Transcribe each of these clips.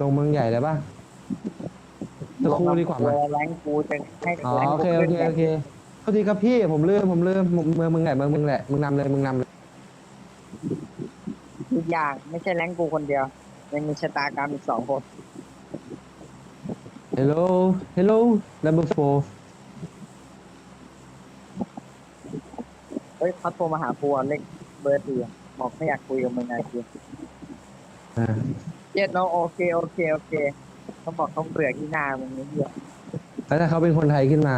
ลงเมืองใหญ่เลยป่ะตะครูดีกว่ามั้ยแรงกูจะให้อ๋อแรงโอกูเคโอขึ้นเคไงโอเคโทษทีครับพี่ผมลืมผมลืมเมืองเมืองมึงไหนเมืองมึงแหละมึงนำเลยมึงนำเลยอีกอย่างไม่ใช่แรงกูคนเดียวยังมีชะตากรรมอีกสองคน Hello Hello number four เฮ้ยเขาโทรมาหากูอะเล็กเบอร์ตีอะบอกไม่อยากคุยกับมึงไงกูอ่า เจ็ดเราโอเคโอเคโอเคเขาบอกเขาเบื่อที่หน้ามึงนี่เหี้ยแล้วถ้าเขาเป็นคนไทยขึ้นมา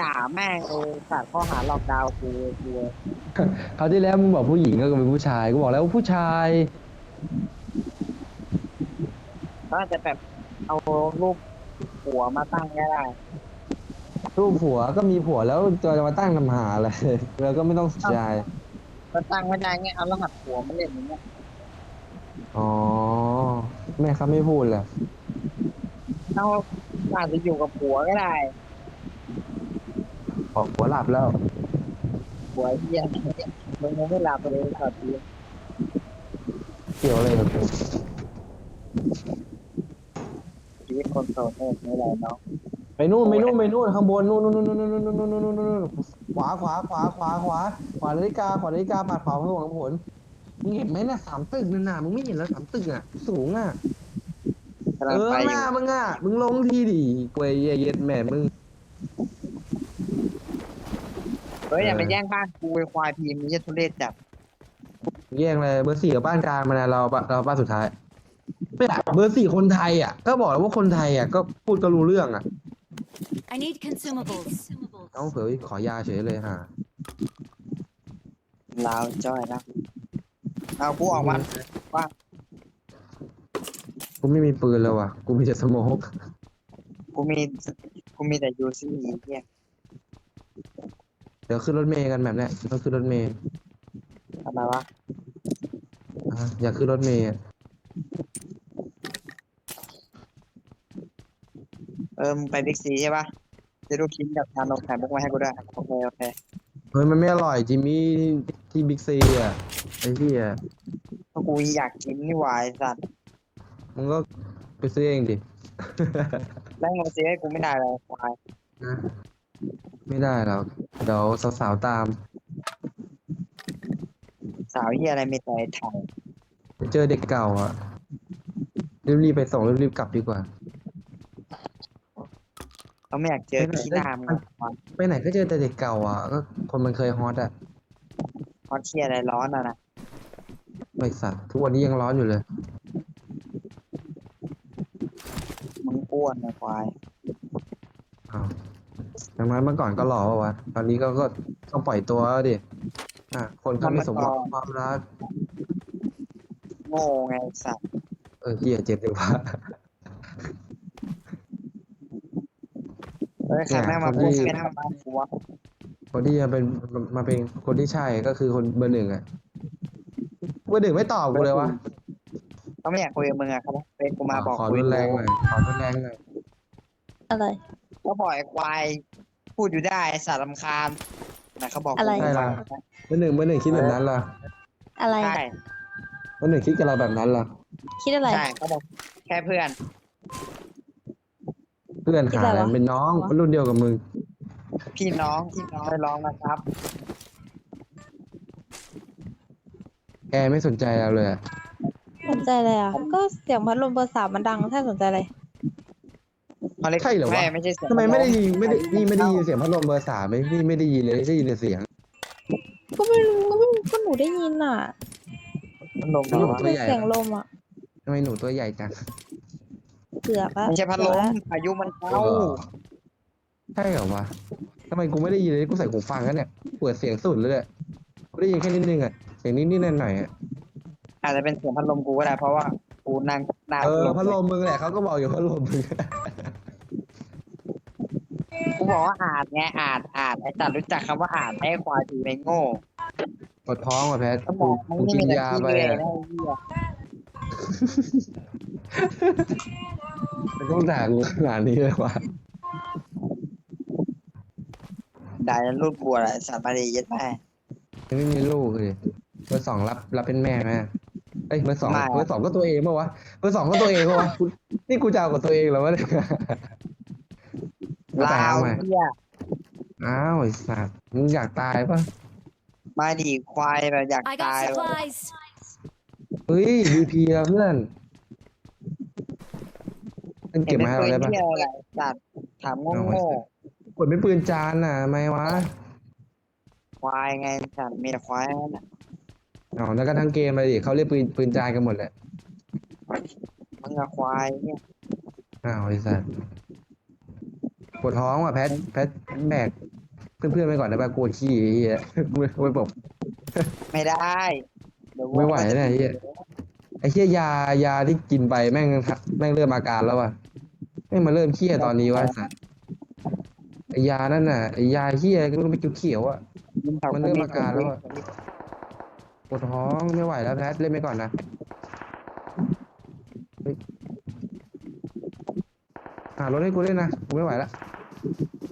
ด่าแม่งเออสัตว์ข้อหาหลอกดาวกูกูเขาวที่แล้วมึงบอกผู้หญิงก็เป็นผู้ชายกูบอกแล้วว่าผู้ชายก็อาจจะแบบเอารูปหัวมาตั้งก็ได้รูปผัวก็มีผัวแล้วจะมาตั้งทำหาอะไร เราก็ไม่ต้องสนใจก็ตั้งไม่ได้ไงเอารหัสหัวมาเล่นอย่างเงี้ย อ๋อ แม่เขาไม่พูดเลยเอาอาจจะอยู่กับผัวก็ได้บอกผัวหลับแล้ว ผัวเหี้ยมึงยังไม่หลับเลยสัตว์ดีเกี่ยวอะไรกับกูชีวิตคนโสดเนี่ยไม่ไรเนาะไปนู่นไปนู่นไปนู่นข้างบนนู่นนู่นนู่นนู่นนู่นนู่นนู่นนู่นนู่นขวาขวาขวาขวาขวาขวานาฬิกาขวานาฬิกาปาดขวาเพื่อหวังผล มึงเห็นไหมน่ะสามตึกนั่นน่ะมึงไม่เห็นแล้วสามตึกอะ สูงอะ กำลัเองอไปอหยู่น้ามึงอะ มึงลงทีดิกวยเย็ดแม่มึง เฮ้ยอย่าไปเออ แย่งบ้านกูไอ้ควายพีมนี่ทุเรศจัดแย่งเลยเบอร์สี่กับบ้านกลางมานะเราปะเราบ้านสุดท้ายไม่อะเบอร์สี่คนไทยอะ ก็บอกแล้วว่าคนไทยอะก็พูดก็รู้เรื่องอะ I need consumables. ต้องเผยขอยาเฉยเลยฮะ ลาวจ้อยนะ เอากูออกมาว่ากูไม่มีปืนแล้วว่ะ กูมีแต่สโมกกูมีกูมีแต่ยูซี่เนี่ยเดี๋ยวขึ้นรถเมย์กันแบบเนี้ยต้องขึ้นรถเมย์ทำไมวะอะอยากขึ้นรถเมย์อะเออมึงไปบิ๊กซีใช่ปะจะดูคลิปกับทานนมไข่มุกมาให้กูด้วยโอเคโอเคเฮ้ยมันไม่อร่อยจิมมี่ที่บิ๊กซีอะไอ้ที่อะเพราะกูอยากกินนี่หวายสัตว์มึงก็ไปซื้อเองดิ แล้วมึงซื้อให้กูไม่ได้เลยควายนะไม่ได้หรอกเดี๋ยวสาวๆตาม สาวเหียอะไรไม่ใจไทยไปเจอเด็กเก่าอะรีบๆไปส่งรีบๆกลับดีกว่า เขาไม่อยากเจอขี้หน้ามึงอะควายไปไหนก็เจอแต่เด็กเก่าอะ ก็คนมันเคยฮอตอะฮอตเชียอะไรร้อนอะนะไม่สัตว์ทุกวันนี้ยังร้อนอยู่เลยมึงอ้วนนะควายอ้าวอย่างน้อยเมื่อก่อนก็หล่อปะวะตอนนี้ก็ก็ต้องปล่อยตัวแล้วดิอะคนเขาไม่สมหวังกับความรักโง่ไงสัตว์เออเฮียเจ็บดีว่า เฮ้ยใครแม่งมาคนที่พูดแค่หน้าบ้านกูวะคนที่จะเป็นมาเป็นคนที่ใช่ก็คือคนเบอร์หนึ่งอะเบอร์หนึ่งไม่ตอบกูเลยวะเขาไม่อยากคุยกับมึงอะเขาเป็นกูมาบอกขอคุยรุนแรงหน่อยขอรุนแรงหน่อยอะไรก็บอกไอ้ควายพูดอยู่ได้ไอ้สัตว์ลำคาญนะเขาบอกกูอะไรใช่ละเบอร์หนึ่งเบอร์หนึ่งคิดแบบนั้นล่ะ อะไรใช่เบอร์หนึ่งคิดกับเราแบบนั้นล่ะคิดอะไรใช่เขาบอกแค่เพื่อน เพื่อนคิดหาอะไรอะไรวะเป็นน้องรุ่นเดียวกับมึง พี่น้องพี่น้องไปร้องนะครับ แกไม่สนใจเราเลยอะสนใจอะไรอะ ก็เสียงพัดลมเบอร์สามมันดังถ้าสนใจอะไร เขาเรียกใช่เหรอวะไม่ไม่ใช่เสียงทำไมไม่ได้ยินพัไม่ได้ลนี่ไม่ได้ยินเสียงพัดลมเบอร์สามไม่นี่ไม่ได้ยินเลยได้ยินแต่เสียง ก็ไม่รู้ก็ไม่ก็หนูได้ยินอะพัดลมพัดลมเหรอตัวใหญ่ เสียงลมอะทำไมหนูตัวใหญ่จัง เกือบอะไม่ใช่พัดลเกือบมละพายุมันเข้าใช่เหรอวะทำไมกูไม่ได้ยินเลยกูใส่หูฟังกันเนี่ยเปิดเสียงสุดเลยอะกูได้ยินแค่นิดนึงอะเสียงนิดนิดหน่อยหน่อยๆอะอาจจะเป็นเสียงพัดลมกูก็ได้เพราะว่ากูนั่งหน้าเออพัดลมมึงแหละเขาก็บอกอยู่พัดลมมึงกูบอกว่าอาจไงอาจอาจไอ้สัตว์รู้จักคำว่าอาจไอ้ควายถือไอ้โง่ปวดท้องว่ะแพทสมกูองมันกูไม่กิมีนแต่ยาขี้ไปเลยอะนะไอ้เหี้ยมัน ต้องด่ากูขนาดนี้เลยวะด่าจนรูดบัวแหละไอ้สัตว์มาดีเย็ดแม่ ยังไม่มีลูกเลยเบอร์สองรับรับเป็นแม่ไหมเอ้ยเบอร์สองไม่อะเบอร์สองก็ตัวเองปะวะเบอร์สองก็ตัวเองปะวะกูนี่กูจะเอากับตัวเองเหรอวะเนี่ยลาวใหม่เหี้ยอ้าวไอ้สัตว์มึงอยากตายปะมาดีควายแบบอยาก I ตาย got ว่ะ supplies. เฮ้ยดีพีอะเพื่อน มันเห็เก็นบเป็นมาให้ปืเรานได้ปะที่อะไรสัตว์ถามโง่กดเป็นปืนจานน่ะทำไมวะๆควายไงสัตว์มีแต่ควายนั่นน่ะอ๋อแล้วก็ทั้งเกมเลยดิเขาเรียกปืนปืนจานกันหมดแหละมึงอะควายเนี่ยอ้าวไอ้สัตว์ปวดท้องว่ะแพทแพทแบกเพื่อนๆไปก่อนได้ปะกลัวขี้ไอ้เหี้ยกูไม่ไม่บอกไม่ได้เดี๋ยวไม่ไหวแล้วเนี่ยไอ้เหี้ยไอ้เหี้ยยายาที่กินไปแม่งทะแม่งเริ่มอาการแล้วว่ะ แม่งมาเริ่มเขี้ยตอนนี้วะไอ้สัตว์ไอ้ยานั่นน่ะไอ้ยาเขี้ยก็ต้องไปเขียวๆอะ มันเริ่มอาการแล้วอะ ปวดท้องไม่ไหวแล้วแพทเล่นไปก่อนนะเฮ้ยหารถให้กูเล่นนะกูไม่ไหวละ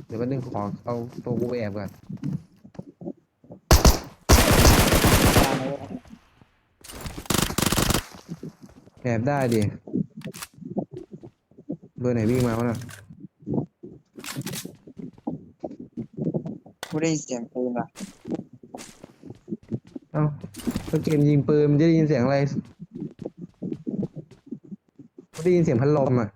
เดี๋ยวแป๊บนึงขอเอาตัวกูไปแอบก่อนแอบได้ดิเบอร์ไหนวิ่งมาวะน่ะกูได้ยินเสียงปืนว่ะเอ้าก็เกมยิงปืนมันจะได้ยินเสียงอะไรไม่ได้ยินเสียงพัดลมอะ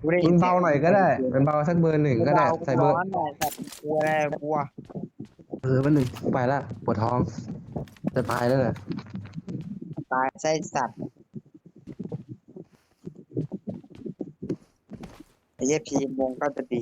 กูได้ยิมันนเบาหน่อยก็ได้มันเบาสักเบอร์หนึ่งก็ได้ใส่เบอร์ร้อนหน่อยสัตว์กลัวอะไรกลัวเออแป๊บนึงไปละปวดท้อง จะตายแล้วเหรอตายไส้สัตว์ ไอ้เหี้ยพีมงก็จะดี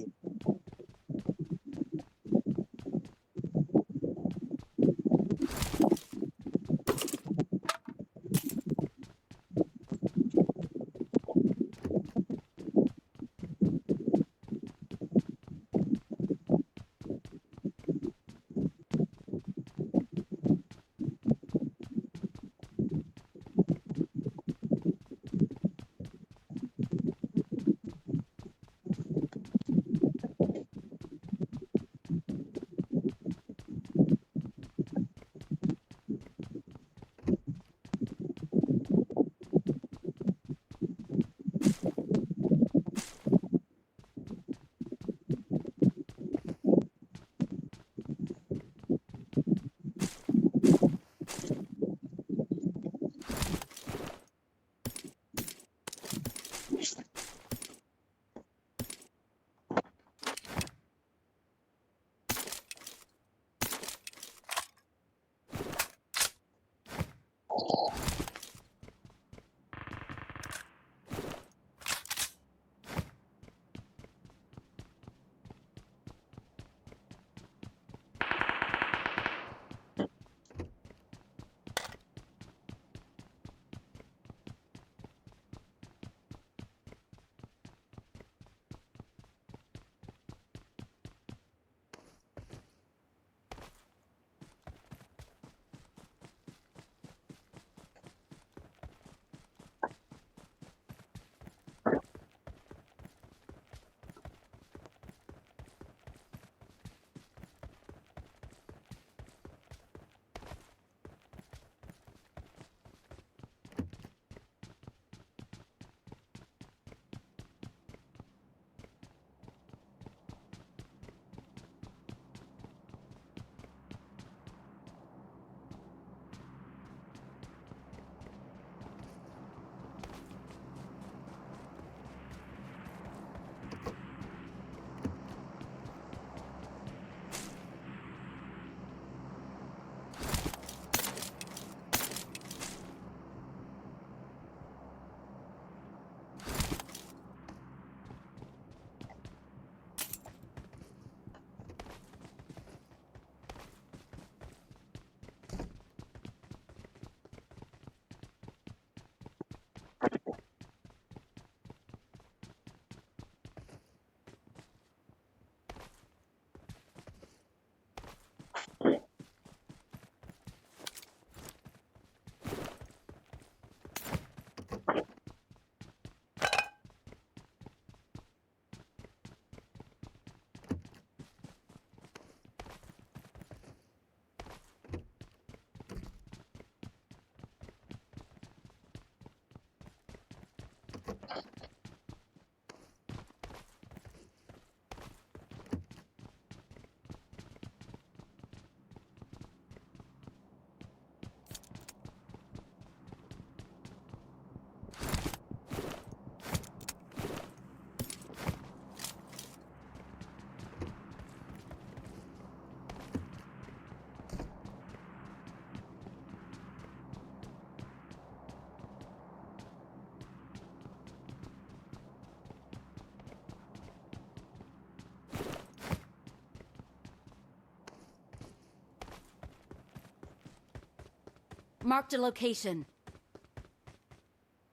Marked a location.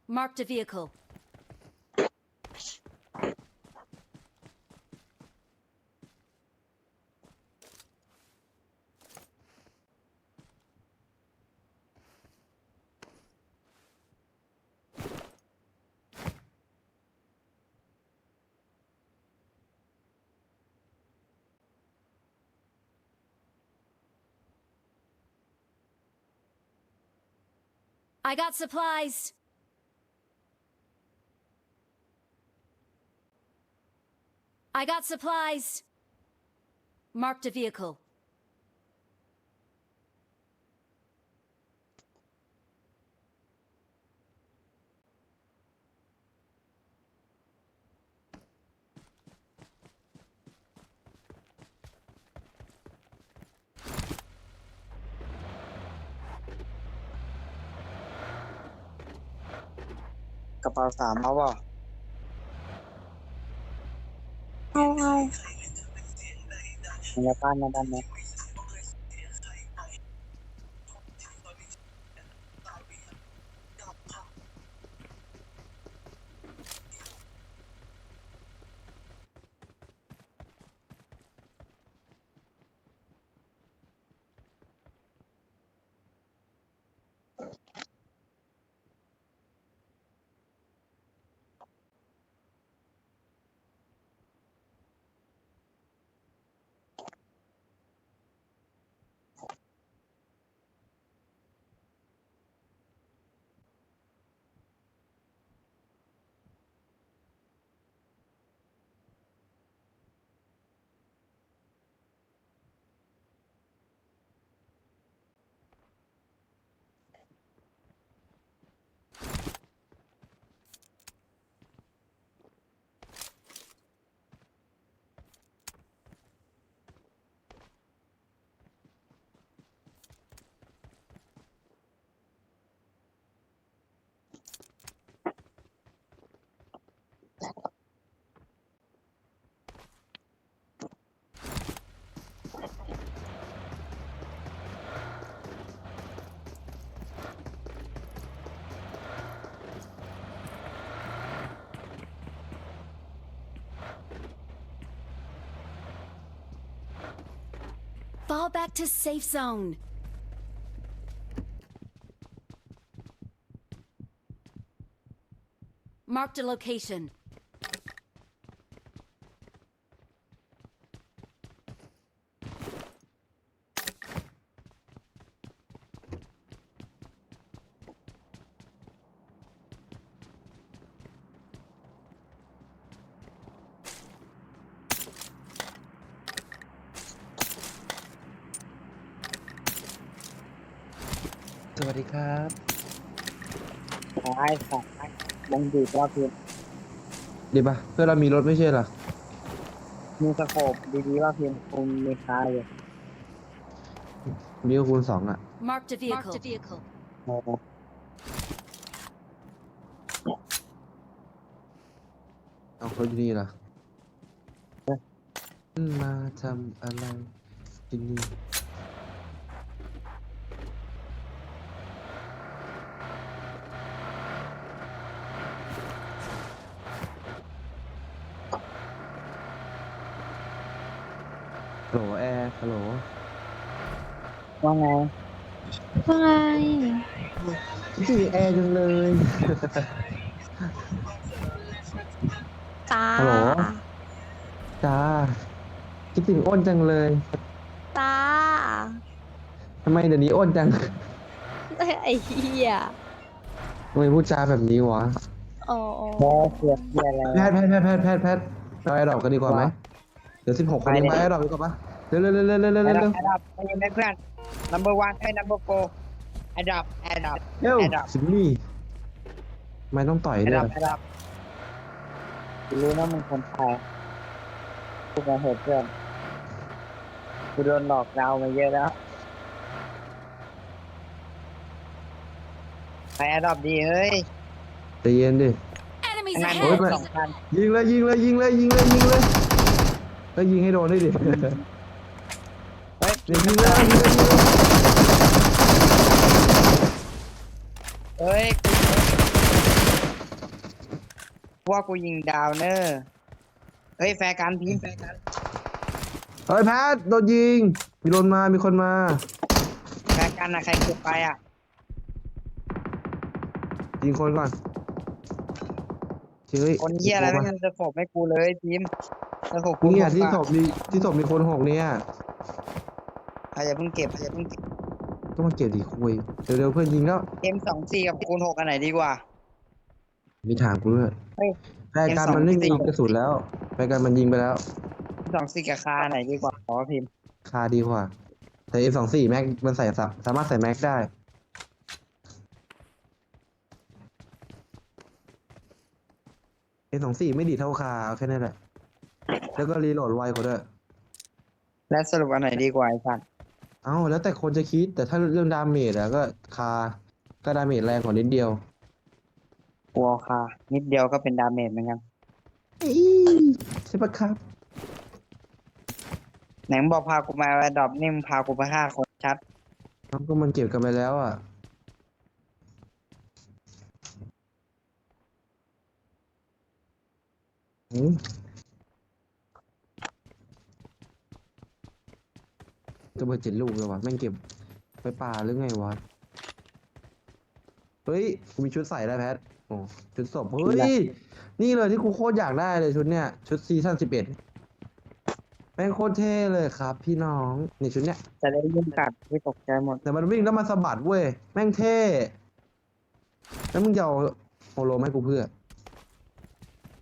Marked a vehicle. 'I got supplies. I got supplies. Marked a vehicle.. กระเป๋าสามเอาเปล่าเอาเอาในบ้านในบ้านไ Fall back to safe zone. Marked a location. สวัสดีครับสายสายลงดีดว่าพิมดีป่ะเพื่อนเรามีรถไม่ใช่เหรอมีสโคปดีๆว่าพิมคงมีค้าอยู่มีก็คูณสองอะ Marked a vehicle. Marked a vehicle. โอ้เอาเขาอยู่นี่เหรอมาทำอะไรที่นี่ โหลแอร์ฮัลโหลว่าไงว่าไงคิดถึงแอร์จังเลยตาฮัลโหลจ้าคิดถึงอ้นจังเลย ตาทำไมเดี๋ยวนี้อ้นจัง ไอ้เหี้ยทำไมพูดจาแบบนี้วะอ๋อแม่เสียบเสียอะไรแพทย์แพทย์แพทย์แพทย์แพทย์แพทย์เราไอ้ดอกกันดีกว่าไหมว่า เดี๋ยวสิบหกคนไปนี้เลยมาไอ้ดอกดีกว่าปะเร็วเร็วเร็วเร็วเร็วเร็วไอ้เร็วดับไอ้ดับไอ้ยังไงเพื่อน number one ไอ้ number four ไอ้ดับไอ้ดับเร็วไอ้ดับสิบนี่ทำไม่ต้องต่อยไอ้ด้วดัยบไอ้ดับกูรู้นะมึงคนไทยกูมาเหตุเพื่อนกูโดนหลอกดาวมาเยอะแล้วไปไอ้ดับดีเฮ้ยใจเย็นดิ Enemies งานโอ้ยมึ ahead. งสองพันยิงเลยยิงเลยยิงเลยยิงเลยยิงเลย แล้วยิงให้โดนด้วยดิเฮ้ยเดี๋ยวยิงเลยยิงเลยยิงเลยเฮ้ยกูว่ากูยิงดาวเนอร์เฮ้ยแฟร์กันพิมพ์แฟร์กันเฮ้ยแพทโดนยิง มีคนมา มีคนมา แฟร์กันอะใครเก็บไปอะยิงคนก่อนเฮ้ยคนเหี้ยอะไรไม่มีสะกบให้กูเลยพิมพ์ สะกบกูเนี่ยหกที่อะศพมีที่ศพมีคนหกเนี่ยใครอย่าเพิ่งเก็บใครอย่าเพิ่งเก็บต้องมาเก็บดิคุยเร็วๆเพื่อนยิงแล้วเกมสองสี่กับคูณหกอันไหนดีกว่า มีถามกูด้วยเฮ้ยแฟนกันมันไม่มีกระสุนแล้วแฟนกันมันยิงไปแล้วสองสี่กับคาอันไหนดีกว่าขอพิมพ์คาดีกว่า แต่ M24 แม็กมันใส่สาสามารถใส่แม็กได้ M24 ไม่ดีเท่าคาเอาแค่นั้นแหละ แล้วก็รีโหลดไวกว่าด้วย และสรุปอันไหนดีกว่าไอ้สัตว์เอ้าแล้วแต่คนจะคิดแต่ถ้าเรื่องดาเมจอะก็คาก็ดาเมจแรงกว่านิดเดียวกูเอาคานิดเดียวก็เป็นดาเมจเหมือนกันอีใช่ปะครับไหนมึงบอกพากูมาแอดดอปนี่มึงพากูไปฆ่าคนชัดครับก็มันเก็บกันไปแล้วอะอืม จะเบิดเจ็ดลูกเลยวะแม่งเก็บไปป่าหรือไงวะ เฮ้ยกูมีชุดใส่ได้แพทโอ้ชุดศพเฮ้ย นี่เลยที่กูโคตรอยากได้เลยชุดเนี้ย ชุดซีซั่นสิบเอ็ดแม่งโคตรเท่เลยครับ พี่น้องนี่ชุดเนี้ย จะได้ยุ่งกัดไม่ตกใจหมด แต่มันวิ่งแล้วมันสะบัดเว้ย แม่งเท่ แล้วมึงจะเอาโฮโลมาให้กูเพื่อ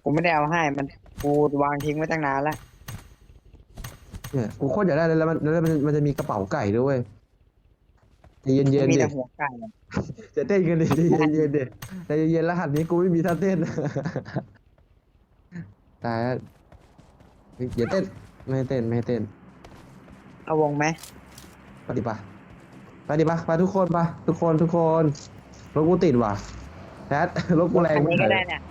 กูไม่ได้เอาให้มัน กูวางทิ้งไว้ตั้งนานแล้ว เนี่ยกูโคตรอยากได้เลยแล้วมันแล้วมันมันจะมีกระเป๋าไก่ด้วยเวยใจเย็นเย็นมีๆดิแต่หัวไก่อะจะเต้นกันดิใจเย็นเย็นๆดิใจเย็นๆรหัสนี้กูไม่มีท่าเต้น ตายแล้วเฮ้ยอย่าเต้นไม่ให้เต้นไม่ให้เต้น เอาวงไหมไปดิปะไปดิปะไปทุกคนปะทุกคนทุกคนรถกูติดว่ะแพท รถกูแรงคันนี้ไม่ก็ไหวได้เนี่ย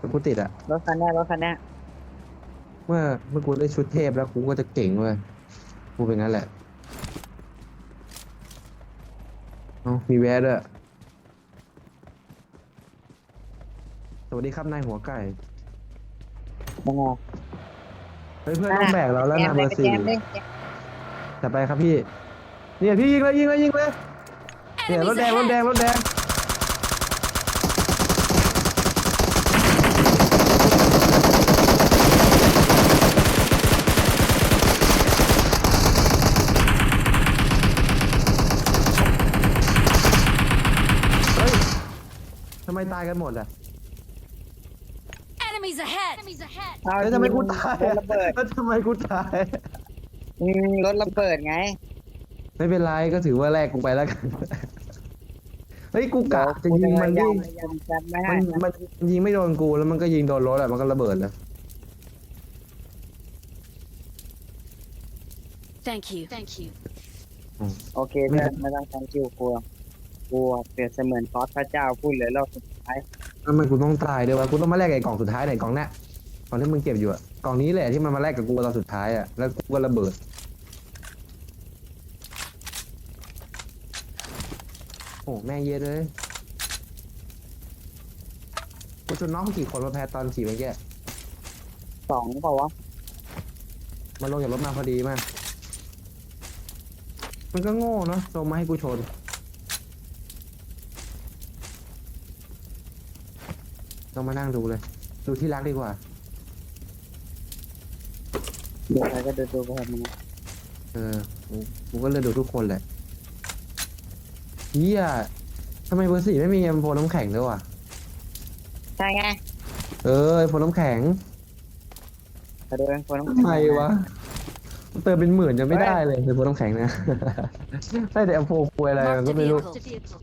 รถกูติดอะรถคันเนี้ยรถคันเนี้ย เมื่อเมื่อกูได้ชุดเทพแล้วกูก็จะเก่งเว้ยกูเป็นงั้นแหละเอามีแวะด้วยสวัสดีครับนายหัวไก่มึงเอาเฮ้ยเพื่อนต้องแบกเราแล้วนะเบอร์สี่แจมเลยแจมจัดไปครับพี่ เนี่ยพี่ยิงเลยยิงเลยยิงเลยเนี่ยรถ Enemies แดงรถแดง ahead! รถแดงเฮ้ยทำ ไมตายกันหมดอะ Enemies ahead! Enemies ahead! เอาแล้วทำไมกูตายรถระเบิดแล้วทำไมกูตาย อืมรถระเบิดไง ไม่เป็นไรก็ถือว่าแลกกูไปแล้วกัน เฮ้ยกูกะจะยิงมันดิยังจำไม่ให้มันมันยิงไม่โดนกูแล้วมันก็ยิงโดนรถอะมันก็ระเบิดเลย Thank you. Thank you. โอเคเพื่อนไม่ต้องทำคิวกลัว กลัวเปรียบเสมือนซอสพระเจ้าพูดเหลือรอบสุดท้ายทำไมกูต้องตายด้วยวะกูต้องมาแลกกับไอ้กล่องสุดท้ายไหนกล่องเนี้ยกล่องที่มึงเก็บอยู่อะกล่องนี้แหละที่มันมาแลกกับกูตอนสุดท้ายอะแล้วกูก็ระเบิดโอ้แม่งเยอะเลยกูชนน้องกี่คนมาแพ้ตอนขี่เมื่อกี้สองเปล่าวะมันลงจากรถมาพอดีมากมันก็โง่เนาะลงมาให้กูชน ต้องมานั่งดูเลย ดูที่รักดีกว่า เดี๋ยวใครก็ดูดูไปเถอะมึงเออกูกูก็เลยดูทุกคนแหละเฮียทำไมเบอร์สี่ไม่มีเอ็มโฟน้ำแข็งด้วยวะใช่ไงเออไอโฟน้ำแข็งกระโดดเป็นคนต้องทำไมวะเติมเป็นหมื่นยังไม่ได้เลยไอโฟน้ำแข็งนะ ได้แต่เอ็มโฟควยอะไรมัน Marked ก็ a ไม่รู้ vehicle.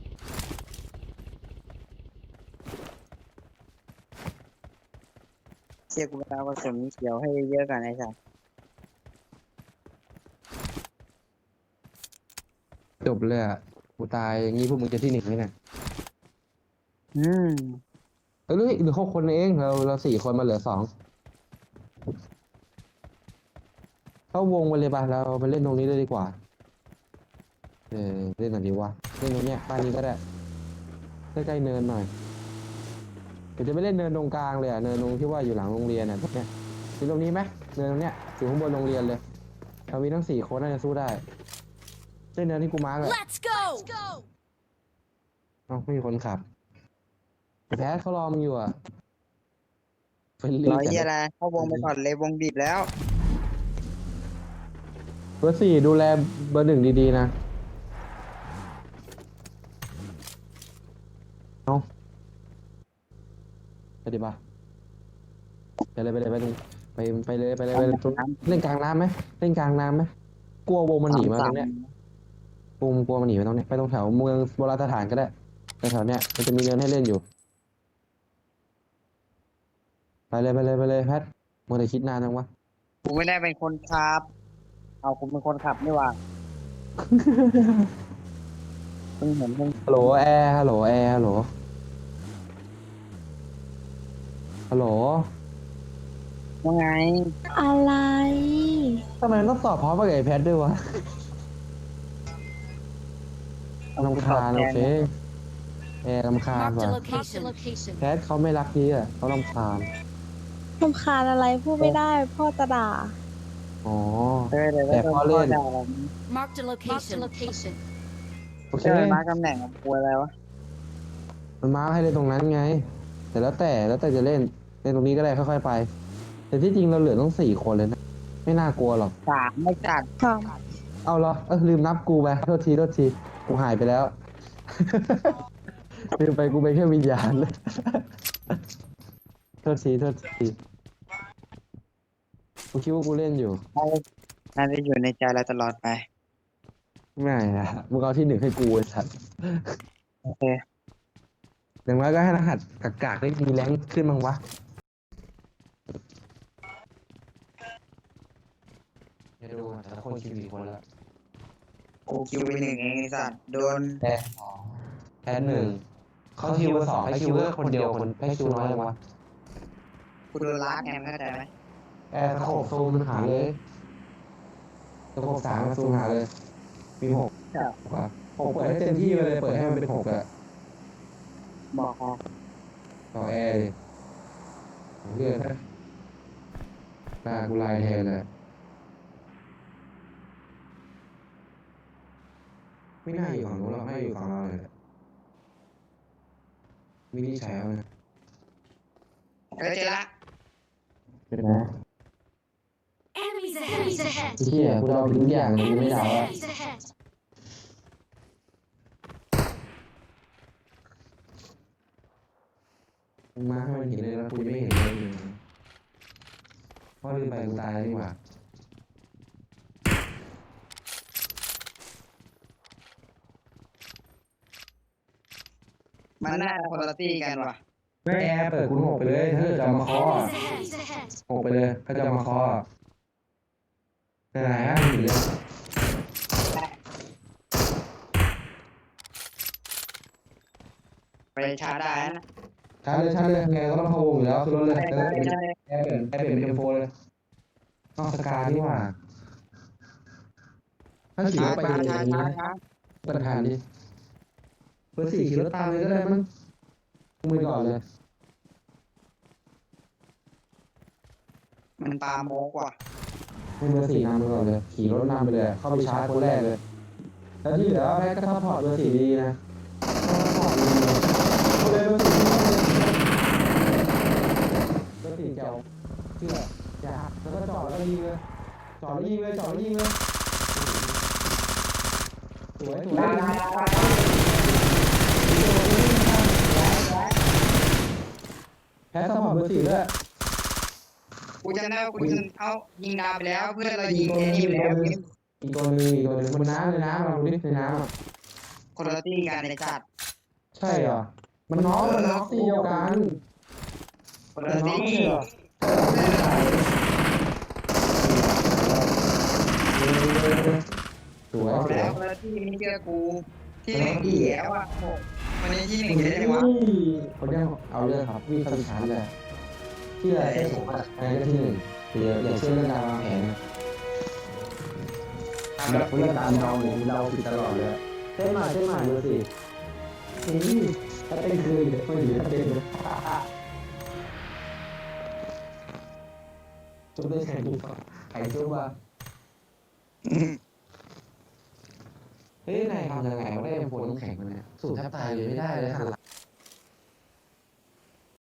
เชียร์กูไปเอากระสุนเขียวให้เยอะก่อนไอ้สัสจบเลยอะกูตายอย่างงี้พวกมึงจะที่หนึ่งไหมเนี่ยอืมเออเหลือเหลือหกคนเองเราเราสี่คนมาเหลือสองเข้าวงไปเลยป่ะเราไปเล่นตรงนี้เลยดีกว่า เออเล่นตรงนี้วะเล่นตรงเนี้ยบ้านนี้ก็ได้ใกล้ๆเนินหน่อย เดี๋ยวจะไปเล่นเนินตรงกลางเลยอะเนินตรงที่ว่าอยู่หลังโรงเรียนอะตรงเนี้ยอยู่ตรงนี้ไหมเนินตรงเนี้ยอยู่ข้างบนโรงเรียนเลยเรามีทั้งสี่คนน่าจะสู้ได้เล่นเนินที่กูมาร์กเลย Let's go. เอ้าไม่มีคนขับไอ้แพทเขารอมึงอยู่อะเฟรนลี่ร้อยจัดเยี่ยอะไรเข้าวงไปก่อนเลยวงบีบแล้ว เบอร์สี่ดูแลเบอร์หนึ่งดีๆนะเอาไป ดิบ้าไปเลยไปเลยไปตรงไปไปเลยไปเลยไปเลยตรงเล่นกลางน้ำไหมเล่นกลางน้ำไหมกลัววงมันหนีมาตรงเนี้ยปูมกลัวมันหนีไปตรงเนี้ยไปตรงแถวเมืองโบราณสถานก็ได้แต่แถวเนี้ยมันจะมีเนินให้เล่นอยู่ ไปเลยไปเลยไปเลยแพทมัวแต่คิดนานจังวะกูไม่ได้เป็นคนขับ เอากูเป็นคนขับนี่หว่าเพิ่งเห็นเพิ่งฮัลโหลแอร์ฮัลโหลแอร์ฮัลโหล ฮัลโหลว่าไงอะไร ทำไมมันต้องตอบพร้อมกับไอ้แพทด้วยวะลำคาญโอเคแอร์ลำคาญ Marked ว่ะ a location. location. แพทเขาไม่รักพี่อะเขาลำคาญรำคาญอะไรพูดไม่ได้พ่อจะด่า อ๋อ เออเดี๋ยวแต่พอเล่นได้แล้ว Marked a location. location. โอเคเชื่อมาตำแหน่งกับกูอะไรวะ มันมาร์คให้เล่นตรงนั้นไง แต่แล้วแต่แล้วแต่จะเล่น เล่นตรงนี้ก็ได้ค่อยๆไป แต่ที่จริงเราเหลือต้องสี่คนเลยนะ ไม่น่ากลัวหรอก สามไม่จัดค่ะเอาเหรอเออลืมนับกูไปโทษทีโทษทีกูหายไปแล้ว ลืมไปกูเป็นแค่วิญญาณ โทษทีโทษทีกูคิดว่ากูเล่นอยู่น่าจะอยู่ในใจเราตลอดไป ไม่นะมึงเอาที่หนึ่งให้กูไอ้สัตว์โอเค อย่างน้อยก็ให้รหัสกากๆได้มีแรงขึ้นบ้างวะ ดี๋ยวดูแต่ละคนคิวกี่คนแล้วกูคิวไปหนึ่งเองไอ้สัตว์โดนแพ้สองแพ้หนึ่งเขาคิวไปสองให้คิวเลือกคนเดียวคนให้คิวน้อยเลยวะกูโดนลากไงมึงเข้าใจไหมแอร์ตะโขบซูมหาเลยตะโขบสามมาซูมหาเลย มีหกกว่าหกเปิดให้เต็มที่ไปเลย เปิดให้มันเป็นหกอะบอกพอต่อแอร์เลยเลือกนะตากูลายแทนเลย ไม่น่าอยู่ฝั่งนู้นหรอกน่าอยู่ฝั่งเราเลยแหละวินิจฉัยเอานะเออเจอละ เป็นไง Enemies ahead. Enemies ahead. เชี่ยกูเดาผิดทุกอย่างเลยกูไม่ Enemies เดา ahead. อะ Enemies ahead. มึงมาให้มันเห็นเลยแล้วกูจะไม่เห็นเลยเพราะลืมไปกูตายแล้วนี่หว่า มันน่าจะคนละตี้กันว่ะไม่แอร์เปิดคุณหกไปเลยถ้าเกิดจะเอามาเคาะ Enemies ahead. Enemies ahead. หกไปเลยถ้าจะเอามาเคาะไหนๆอะมันอยู่เลยไปชาร์จได้นะชาร์จเลยชาร์จเลยไงก็ต้องเข้าวงอยู่แล้วคือรถเลยไปแล้วไปก็ไปแอร์เปลี่ยนแอร์เปลี่ยนเป็นเทมโฟเลยนอกสกาดีกว่าถ้าขี่รถไปชาร์จอชาย่าร์งจนี้ชาร์จนะปัญหาดิ เบอร์สี่ขี่รถตามเลยก็ได้มั้งมึงไปก่อนเลยมันปาโมกว่ะให้เบอร์สี่นำไปก่อนเลยขี่รถนำไปเลย เข้าไปชาร์จคนแรกเลยแล้วที่เหลือแม่ก็ซัพพอร์ตเบอร์สี่ดีนะซัพพอร์ตดีเลยเอาเลยเบอร์สี่เบอร์สี่เจ้าเชื่ออย่าหักแล้วก็จอดแล้วก็ยิงเลยจอดแล้วยิงเลยจอดแล้วยิงเลยสวยสวย แพ้ซัพพอร์ตเบอร์สี่ด้วยกูจำได้ว่ากูยิงเอายิงดาวไปแล้ว เพื่อนเรายิงไอ้นี่ไปแล้วอีกตัวหนึงอีกตัวหนึงบนน้ำในน้ำเราดูดิในน้ำอะคนละตี้กันในจัดใช่เหรอ มันน้องมันน้องตีเดียวกันคนมันละน้องตี้ไม่ใช่เหรอสวยสวย แล้วคนละตี้ไม่เชื่อกูที่หนึ่งดีแล้วอะโอ้ วันนี้ที่หนึ่งได้เลยวะเขาเรียกเอาเรื่องครับวิ่งเข้าไปชาร์จเลยที่อะไรที่ผมอะอะไรก็ที่หนึ่งเดี๋ยวอย่าเชื่อเรื่องการวางแผนนะแบบเรื่องการเดาเนี่ยเราผิดตลอดเลยเส้นหน่เส้นหน่ดูสินี่ถ้าเต้นคือเดี๋ยวไม่อยู่ถ้าเต้นเลยจุดได้แข่งดูก่อนไข่จุ๊บว่า เฮ้ยนายทำยังไงวะได้ผลน้ำแข็งมันเนี่ยสูตรแทบตายเลยไม่ได้เลยหันหลัง